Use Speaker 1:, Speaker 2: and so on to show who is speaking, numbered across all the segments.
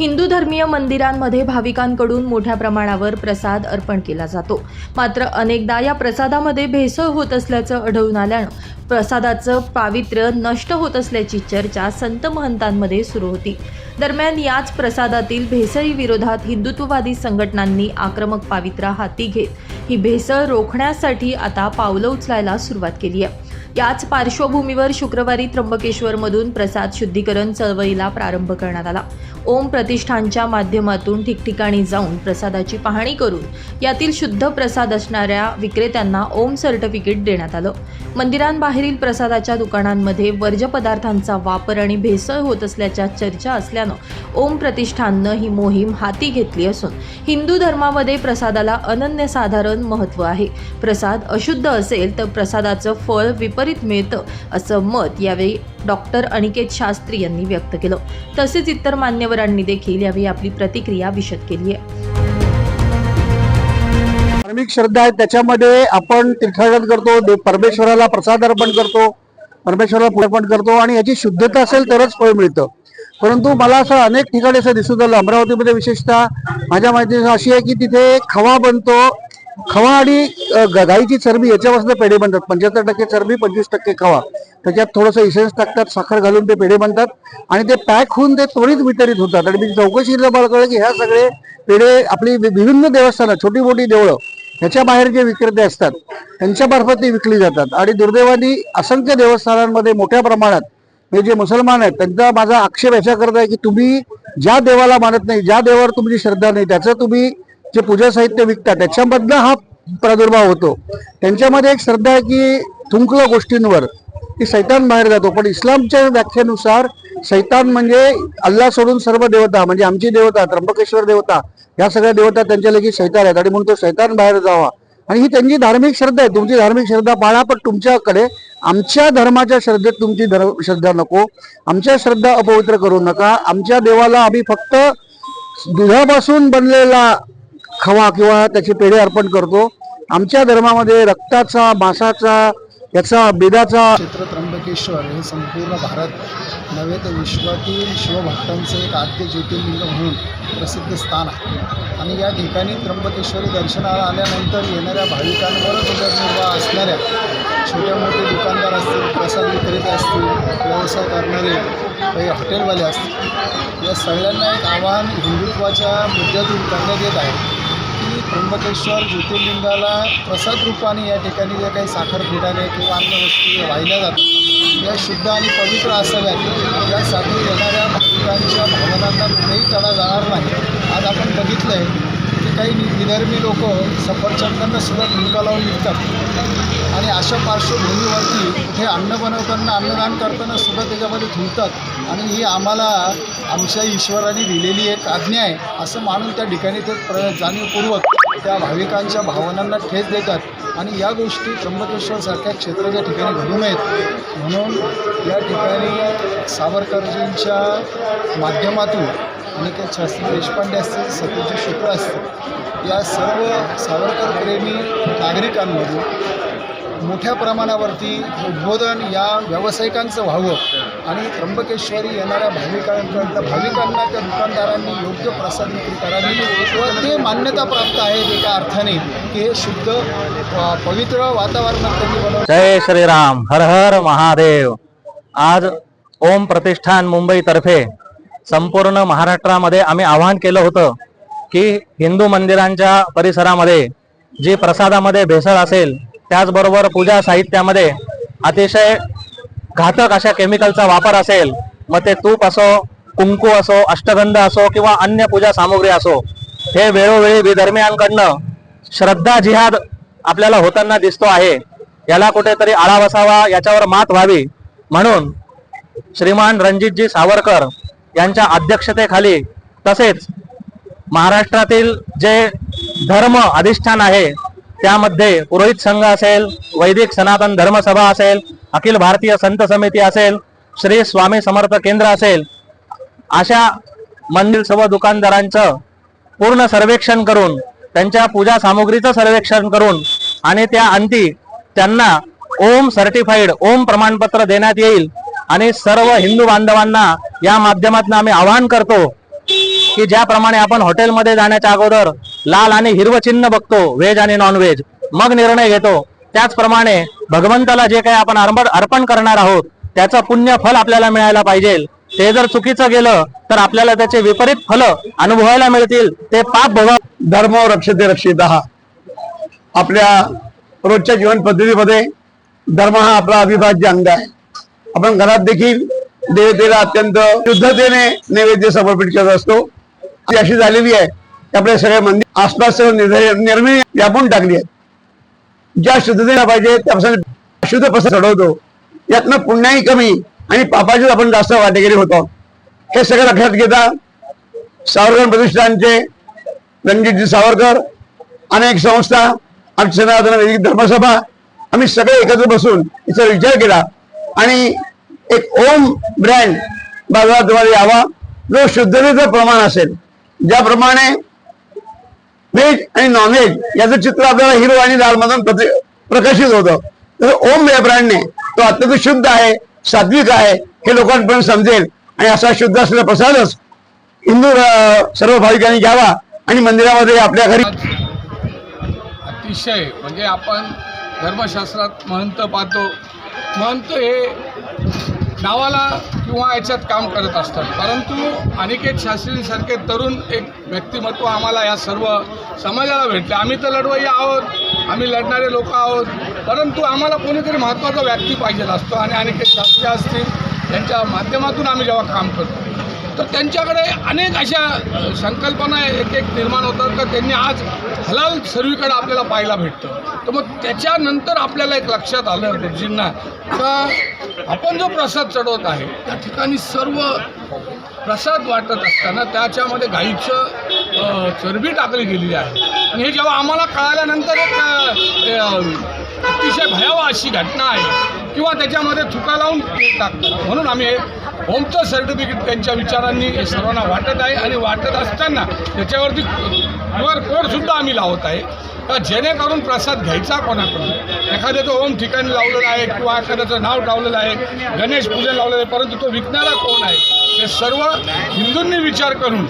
Speaker 1: हिंदू धर्मीय मंदिरांमध्ये भाविकांकडून मोठ्या प्रमाणावर प्रसाद अर्पण केला जातो. मात्र अनेकदा या प्रसादामध्ये भेसळ होत असल्याचं आढळून आल्यानं प्रसादाचं पावित्र्य नष्ट होत असल्याची चर्चा संत महंतांमध्ये सुरू होती. दरम्यान याच प्रसादातील भेसळी विरोधात हिंदुत्ववादी संघटनांनी आक्रमक पावित्र्य हाती घेत ही भेसळ रोखण्यासाठी आता पावलं उचलायला सुरुवात केली आहे. याच पार्श्वभूमीवर शुक्रवारी त्र्यंबकेश्वरमधून प्रसाद शुद्धीकरण चळवळीला प्रारंभ करण्यात आला. ओम प्रतिष्ठानच्या माध्यमातून ठिकठिकाणी जाऊन प्रसादाची पाहणी करून यातील शुद्ध प्रसाद असणाऱ्या विक्रेत्यांना ओम सर्टिफिकेट देण्यात आलं. मंदिरांबाहेरील प्रसादाच्या दुकानांमध्ये वर्ज्य पदार्थांचा वापर आणि भेसळ होत असल्याच्या चर्चा असल्यानं ओम प्रतिष्ठाननं ही मोहीम हाती घेतली असून हिंदू धर्मामध्ये प्रसादाला अनन्यसाधारण महत्त्व आहे. प्रसाद अशुद्ध असेल तर प्रसादाचं फळ विपरीत मिळतं असं मत यावेळी डॉक्टर अनिकेत शास्त्री यांनी व्यक्त केलं. तसेच इतर मान्यवरांनी देखील यावेळी आपली प्रतिक्रिया विशद केली आहे.
Speaker 2: धार्मिक श्रद्धा आहेत त्याच्यामध्ये आपण तीर्थाटन करतो परमेश्वराला प्रसाद अर्पण करतो परमेश्वराला पूजा अर्पण करतो आणि याची शुद्धता असेल तरच फळ मिळतं. परंतु मला असं अनेक ठिकाणी असं दिसून आलं अमरावतीमध्ये विशेषतः माझ्या माहिती अशी आहे की तिथे खवा बनतो खवा आणि ग- गाईची चरबी याच्यापासून पेढे बनतात. पंच्याहत्तर टक्के चरबी पंचवीस टक्के खवा. त्याच्यात थोडंसं इसेन्स टाकतात साखर घालून ते पेढे बनतात आणि ते पॅक होऊन ते त्वरित वितरित होतात. आणि मी चौकशीला मला कळलं की ह्या सगळे पेढे आपली विभिन्न देवस्थानं छोटी मोठी देवळं ह्याच्या बाहेर जे विक्रेते असतात त्यांच्यामार्फत ती विकली जातात. आणि दुर्दैवानी असंख्य देवस्थानांमध्ये मोठ्या प्रमाणात हे जे मुसलमान आहेत त्यांचा माझा आक्षेप याच्याकरता आहे की तुम्ही ज्या देवाला मानत नाही ज्या देवावर तुमची श्रद्धा नाही त्याचं तुम्ही जे पूजा साहित्य विकतात त्याच्यामधनं हा प्रादुर्भाव होतो. त्यांच्यामध्ये एक श्रद्धा आहे की थुंकलं गोष्टींवर की सैतान बाहेर जातो. पण इस्लामच्या व्याख्येनुसार सैतान म्हणजे अल्ला सोडून सर्व देवता म्हणजे आमची देवता त्र्यंबकेश्वर देवता या सगळ्या देवता त्यांच्या लगेच सैतान आहेत. आणि म्हणून तो सैतान बाहेर जावा. आणि ही त्यांची धार्मिक श्रद्धा आहे. तुमची धार्मिक श्रद्धा पाळा पण तुमच्याकडे आमच्या धर्माच्या श्रद्धेत तुमची धर्म श्रद्धा नको. आमच्या श्रद्धा अपवित्र करू नका. आमच्या देवाला आम्ही फक्त दुधापासून बनलेला खवा किंवा त्याचे पेढे अर्पण करतो. आमच्या धर्मामध्ये रक्ताचा मांसाचा याचा बेदाचा
Speaker 3: क्षेत्र त्र्यंबकेश्वर हे संपूर्ण भारत नव्हे तर विश्वातील शिवभक्तांचे एक आद्य ज्योतिर्लिंग म्हणून प्रसिद्ध स्थान आहे. आणि या ठिकाणी त्र्यंबकेश्वरी दर्शनाला आल्यानंतर येणाऱ्या भाविकांवरच उदरनिर्वाह असणाऱ्या छोटे मोठे दुकानदार असतील प्रसाद विक्रेते असतील व्यवसाय करणारे काही हॉटेलवाले असतील या सगळ्यांना एक आवाहन हिंदुत्वाच्या मुद्द्यातून करण्यात येत आहे. की त्र्यंबकेश्वर ज्योतिर्लिंगाला प्रसाद रूपाने या ठिकाणी जे काही साखर पिठाने किंवा अन्य वस्तू वाहिल्या जातात या शुद्ध आणि पवित्र असाव्यात यासाठी येणाऱ्या भाविकांच्या भावनांना कुठेही तडा जाणार नाही. आज आपण बघितलं आहे काही विदर्भी लोक सफरचंदांना सुद्धा झुणका लावून विकतात. आणि अशा पार्श्वभूमीवरती कुठे अन्न बनवताना अन्नदान करताना सुद्धा त्याच्यामध्ये धुलतात आणि ही आम्हाला आमच्या ईश्वराने दिलेली एक आज्ञा आहे असं मानून त्या ठिकाणी ते प्र जाणीवपूर्वक त्या भाविकांच्या भावनांना ठेच देतात आणि या गोष्टी त्र्यंबकेश्वरसारख्या क्षेत्राच्या ठिकाणी घडू नयेत. म्हणून या ठिकाणी सावरकरजींच्या माध्यमातून अनिकेत शास्त्री देशपांडे असतील सत्यजित शुक्ल असतील या सर्व सावरकर प्रेमी नागरिकांमधून मोठ्या प्रमाणावरती उद्बोधन या व्यावसायिकांचं व्हावं आणि त्र्यंबकेश्वरी येणाऱ्या भाविकांकडं भाविकांना त्या दुकानदारांनी योग्य प्रसाद विक्री करावी व ते मान्यता प्राप्त आहेत एका अर्थाने की हे शुद्ध पवित्र वातावरणात त्यांनी बनवलं.
Speaker 4: जय श्रीराम हर हर महादेव. आज ओम प्रतिष्ठान मुंबईतर्फे संपूर्ण महाराष्ट्रामध्ये आम्ही आवाहन केलं होतं की हिंदू मंदिरांच्या परिसरामध्ये जी प्रसादामध्ये भेसळ असेल त्याचबरोबर पूजा साहित्यामध्ये अतिशय घातक अशा केमिकलचा वापर असेल मग ते तूप असो कुंकू असो अष्टगंध असो किंवा अन्य पूजा सामुग्री असो हे वेळोवेळी विधर्मियांकडनं श्रद्धा जिहाद आपल्याला होताना दिसतो आहे. याला कुठेतरी आळा बसावा याच्यावर मात व्हावी. म्हणून श्रीमान रणजितजी सावरकर यांच्या अध्यक्षतेखाली तसेच महाराष्ट्रातील जे धर्म अधिष्ठान आहे त्यामध्ये पुरोहित संघ असेल वैदिक सनातन धर्मसभा असेल अखिल भारतीय संत समिती असेल श्री स्वामी समर्थ केंद्र असेल अशा मंदिर सर्व दुकानदारांचं पूर्ण सर्वेक्षण करून त्यांच्या पूजा सामुग्रीचं सर्वेक्षण करून आणि त्या अंती त्यांना ओम सर्टिफाईड ओम प्रमाणपत्र देण्यात येईल. आणि सर्व हिंदू बांधवांना या माध्यमातून आम्ही आवाहन करतो की ज्याप्रमाणे आपण हॉटेलमध्ये जाण्याच्या अगोदर लाल आणि हिरवं चिन्ह बघतो व्हेज आणि नॉनव्हेज मग निर्णय घेतो. त्याचप्रमाणे भगवंताला जे काही आपण अर्पण अर्पण करणार आहोत त्याचं पुण्य फल आपल्याला मिळायला पाहिजे. ते जर चुकीचं गेलं तर आपल्याला त्याचे विपरीत फल अनुभवायला मिळतील. ते पाप भोगा
Speaker 5: धर्म रक्षते रक्षित. आपल्या रोजच्या जीवन पद्धतीमध्ये धर्म हा आपला अविभाज्य अंग आहे. आपण घरात देखील देवतेला अत्यंत शुद्धतेने नैवेद्य समर्पित करत असतो. ती अशी झालेली आहे की आपल्या सगळ्या मंदिर आसपास सर्व निर्मिती व्यापून टाकली आहे. ज्या शुद्धतेला पाहिजे त्यापासून अशुद्ध पसर चढवतो यातनं पुण्याही कमी आणि पापाचे आपण जास्त वाटेकरी होतो. हे सगळं लक्षात घेता सावरकर प्रतिष्ठानचे रणजितजी सावरकर अनेक संस्था आमची सनातन वैदिक धर्मसभा आम्ही सगळे एकत्र बसून याचा विचार केला. आणि एक ओम ब्रँड बाजारात तुम्हाला यावा. जो शुद्धतेचं प्रमाण असेल ज्याप्रमाणे व्हेज आणि नॉनव्हेज याचं चित्र आपल्याला हिरो आणि लालमधून प्रकाशित होतं. तर ओम या ब्रँडने तो अत्यंत शुद्ध आहे सात्विक आहे हे लोकांपर्यंत समजेल. आणि असा शुद्ध असलेला प्रसादच हिंदू सर्व भाविकांनी घ्यावा आणि मंदिरामध्ये आपल्या घरी
Speaker 6: अतिशय. म्हणजे आपण धर्मशास्त्रात महंत पाहतो. महंत हे नावाला किंवा याच्यात काम करत असतात. परंतु अनिकेत शास्त्रींसारखे तरुण एक व्यक्तिमत्व आम्हाला या सर्व समाजाला भेटले. आम्ही तर लढवई आहोत आम्ही लढणारे लोक आहोत. परंतु आम्हाला कोणीतरी महत्त्वाचा व्यक्ती पाहिजे असतो आणि अनिकेत शास्त्री असतील त्यांच्या माध्यमातून आम्ही जेव्हा काम करतो. तर त्यांच्याकडे अनेक अशा संकल्पना एक एक निर्माण होतात का त्यांनी आज हलाल सर्वीकडे आपल्याला पाहायला भेटतं. तर मग त्याच्यानंतर आपल्याला एक लक्षात आलं गुरुजींना का आपण जो प्रसाद चढवत आहे त्या ठिकाणी सर्व प्रसाद वाटत असताना त्याच्यामध्ये गाईचं चरबी टाकली गेलेली आहे. आणि हे जेव्हा आम्हाला कळाल्यानंतर एक अतिशय भयावह अशी घटना आहे. किंवा त्याच्यामध्ये चुका लावून टाकतात म्हणून आम्ही होमचं सर्टिफिकेट त्यांच्या विचारांनी हे सर्वांना वाटत आहे आणि वाटत असताना त्याच्यावरती क्यू आर कोडसुद्धा आम्ही लावत आहे. तर जेणेकरून प्रसाद घ्यायचा कोणाकडून? एखाद्याचं ओम ठिकाणी लावलेलं आहे किंवा एखाद्याचं नाव लावलेलं आहे गणेश पूजन लावलेलं आहे परंतु तो विकणारा कोण आहे? हे सर्व हिंदूंनी विचार करून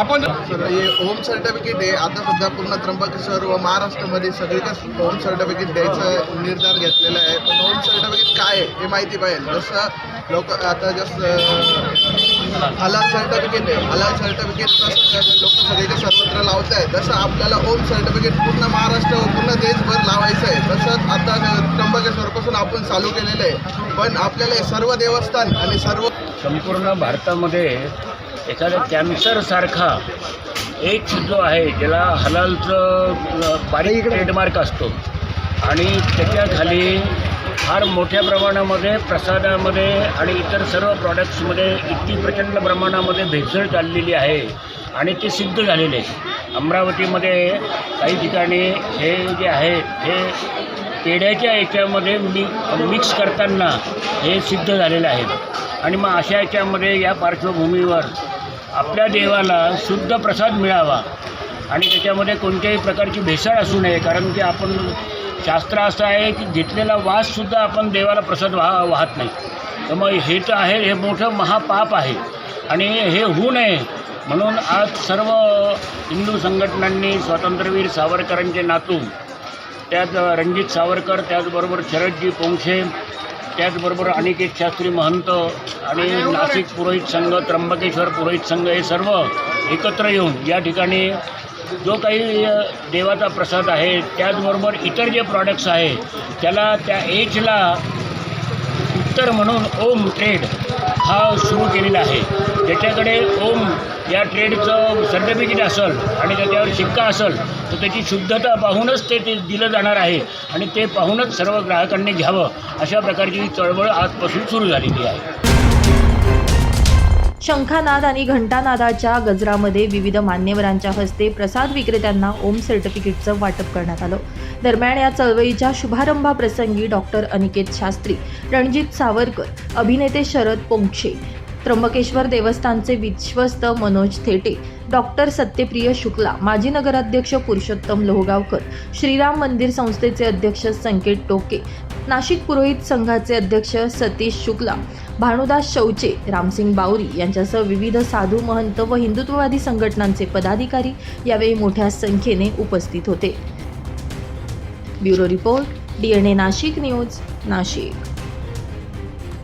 Speaker 6: आपण
Speaker 7: होम सर्टिफिकेट आहे. आता सध्या पूर्ण त्र्यंबकेश्वर व महाराष्ट्रामध्ये सगळीकच होम सर्टिफिकेट द्यायचा निर्धार घेतलेला आहे. पण होम सर्टिफिकेट काय आहे हे माहिती पाहिजे. जसं लोक आता जसं हलाल सर्टिफिकेट आहे. हलाल सर्टिफिकेट कसं लोक सगळीकडे सर्वत्र लावत आहे तसं आपल्याला होम सर्टिफिकेट पूर्ण महाराष्ट्र व पूर्ण देशभर लावायचं आहे तसंच आता त्र्यंबकेश्वरपासून आपण चालू केलेलं आहे. पण आपल्याला सर्व देवस्थान आणि सर्व
Speaker 8: संपूर्ण भारतामध्ये एखाद्या कॅन्सरसारखा एक जो आहे ज्याला हलालचं बारीक ट्रेडमार्क असतो. आणि त्याच्याखाली फार मोठ्या प्रमाणामध्ये प्रसादामध्ये आणि इतर सर्व प्रॉडक्ट्समध्ये इतकी प्रचंड प्रमाणामध्ये भेसळ चाललेली आहे. आणि ते सिद्ध झालेले. आहे अमरावतीमध्ये काही ठिकाणी हे जे आहे हे पेढ्याच्या याच्यामध्ये मी मिक्स करताना हे सिद्ध झालेलं आहे. आणि मग अशा याच्यामध्ये या पार्श्वभूमीवर आपल्या देवाला शुद्ध प्रसाद मिळावा आणि त्याच्यामध्ये कोणत्याही प्रकारची भेसळ असू नये कारण की आपण शास्त्र असं आहे की घेतलेला वाससुद्धा आपण देवाला प्रसाद वाह वाहत नाही. तर मग हे तर आहे हे मोठं महापाप आहे आणि हे होऊ नये म्हणून आज सर्व हिंदू संघटनांनी स्वातंत्र्यवीर सावरकरांचे नातू त्यात रणजित सावरकर त्याचबरोबर शरदजी पोंक्षे त्याचबरोबर अनिकेत शास्त्री महंत आणि नाशिक पुरोहित संघ त्र्यंबकेश्वर पुरोहित संघ हे सर्व एकत्र येऊन या ठिकाणी जो काही देवाचा प्रसाद आहे त्याचबरोबर इतर जे प्रॉडक्ट्स आहे त्याला त्या एजला उत्तर म्हणून ओम ट्रेड हा सुरू केलेला आहे. ज्याच्याकडे ओम या ट्रेडचं सर्टिफिकेट असेल आणि त्याच्यावर शिक्का असेल तर त्याची शुद्धता पाहूनच ते ते दिलं जाणार आहे आणि ते पाहूनच सर्व ग्राहकांनी घ्यावं अशा प्रकारची ही चळवळ आजपासून सुरू झालेली आहे.
Speaker 1: शंखानाद आणि घंटानादाच्या गजरामध्ये विविध मान्यवरांच्या हस्ते प्रसाद विक्रेत्यांना ओम सर्टिफिकेटचं वाटप करण्यात आलं. दरम्यान या चळवळीच्या शुभारंभाप्रसंगी डॉक्टर अनिकेत शास्त्री रणजित सावरकर अभिनेते शरद पोंक्षे त्र्यंबकेश्वर देवस्थानचे विश्वस्त मनोज थेटे डॉक्टर सत्यप्रिय शुक्ला माजी नगराध्यक्ष पुरुषोत्तम लोहगावकर श्रीराम मंदिर संस्थेचे अध्यक्ष संकेत टोके नाशिक पुरोहित संघाचे अध्यक्ष सतीश शुक्ला भानुदास शौचे रामसिंग बावरी यांच्यासह विविध साधू महंत व हिंदुत्ववादी संघटनांचे पदाधिकारी यावेळी मोठ्या संख्येने उपस्थित होते. Bureau report DNA Nashik news Nashik.